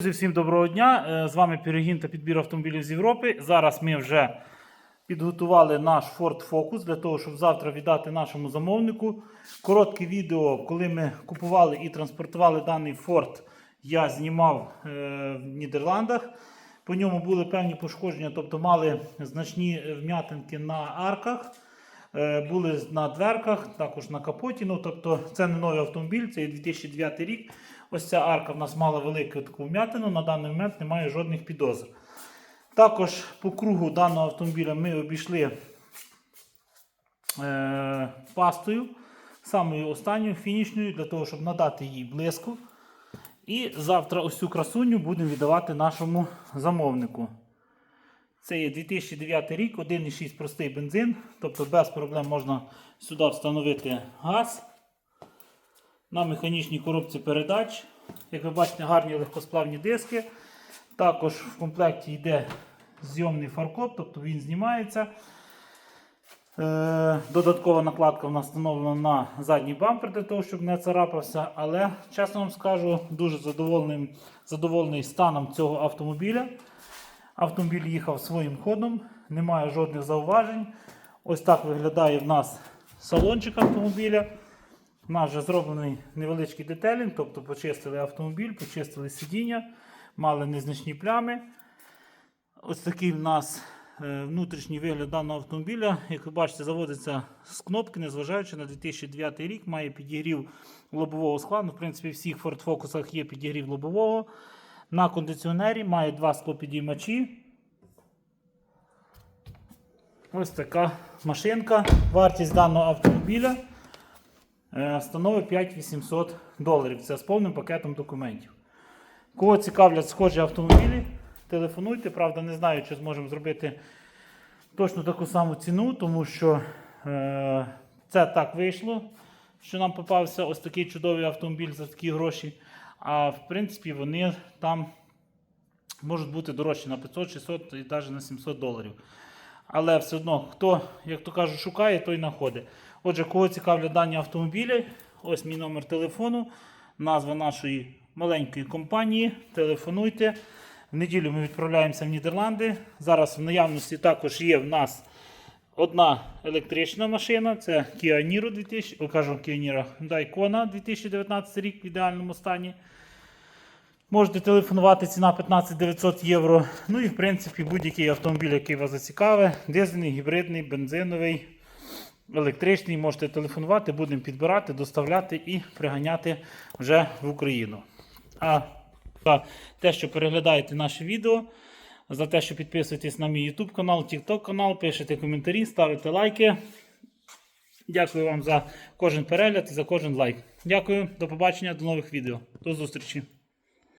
Друзі, всім доброго дня! Е, З вами Пірогін та підбір автомобілів з Європи. Зараз ми вже підготували наш Ford Focus для того, щоб завтра віддати нашому замовнику. Коротке відео, коли ми купували і транспортували даний Ford, я знімав е, в Нідерландах. По ньому були певні пошкодження, тобто мали значні вм'ятинки на арках. Е, Були на дверках, також на капоті. Ну, тобто це не новий автомобіль, це 2009 рік. Ось ця арка в нас мала велику таку вм'ятину, на даний момент немає жодних підозр. Також по кругу даного автомобіля ми обійшли е, пастою, самою останньою фінішною, для того, щоб надати їй блиску. І завтра ось цю красуню будемо віддавати нашому замовнику. Це є 2009 рік, 1,6 простий бензин, тобто без проблем можна сюди встановити газ на механічній коробці передач. Як ви бачите, гарні легкосплавні диски. Також в комплекті йде зйомний фаркоп, тобто він знімається. Е, Додаткова накладка в нас встановлена на задній бампер для того, щоб не царапався. Але, чесно вам скажу, дуже задоволений, задоволений станом цього автомобіля. Автомобіль їхав своїм ходом, немає жодних зауважень. Ось так виглядає в нас салончик автомобіля. У нас вже зроблений невеличкий детелінг, тобто почистили автомобіль, почистили сидіння, мали незначні плями. Ось такий в нас е, внутрішній вигляд даного автомобіля. Як ви бачите, заводиться з кнопки, незважаючи на 2009 рік, має підігрів лобового скла. Ну, в принципі, в всіх Ford Focus є підігрів лобового. На кондиціонері має два склопідіймачі. Ось така машинка. Вартість даного автомобіля е, становить 5800 доларів. Це з повним пакетом документів. Кого цікавлять схожі автомобілі, телефонуйте. Правда, не знаю, чи зможемо зробити точно таку саму ціну, тому що е, це так вийшло, що нам попався ось такий чудовий автомобіль за такі гроші. А в принципі, вони там можуть бути дорожчі на 500, 600 і навіть на 700 доларів. Але все одно, хто, як то кажуть, шукає, той знаходить. Отже, кого цікавлять дані автомобілі, ось мій номер телефону, назва нашої маленької компанії. Телефонуйте. В неділю ми відправляємося в Нідерланди. Зараз в наявності також є в нас одна електрична машина. Це Kia Niro 2000, о, кажу Kia Niro, Hyundai Kona 2019 рік в ідеальному стані. Можете телефонувати, ціна 15 900 євро. Ну і в принципі будь-який автомобіль, який вас зацікавить, дизельний, гібридний, бензиновий, електричний, можете телефонувати, будемо підбирати, доставляти і приганяти вже в Україну. А те, що переглядаєте наше відео, за те, що підписуєтесь на мій YouTube канал, TikTok канал, пишете коментарі, ставите лайки. Дякую вам за кожен перегляд і за кожен лайк. Дякую, до побачення, до нових відео. До зустрічі.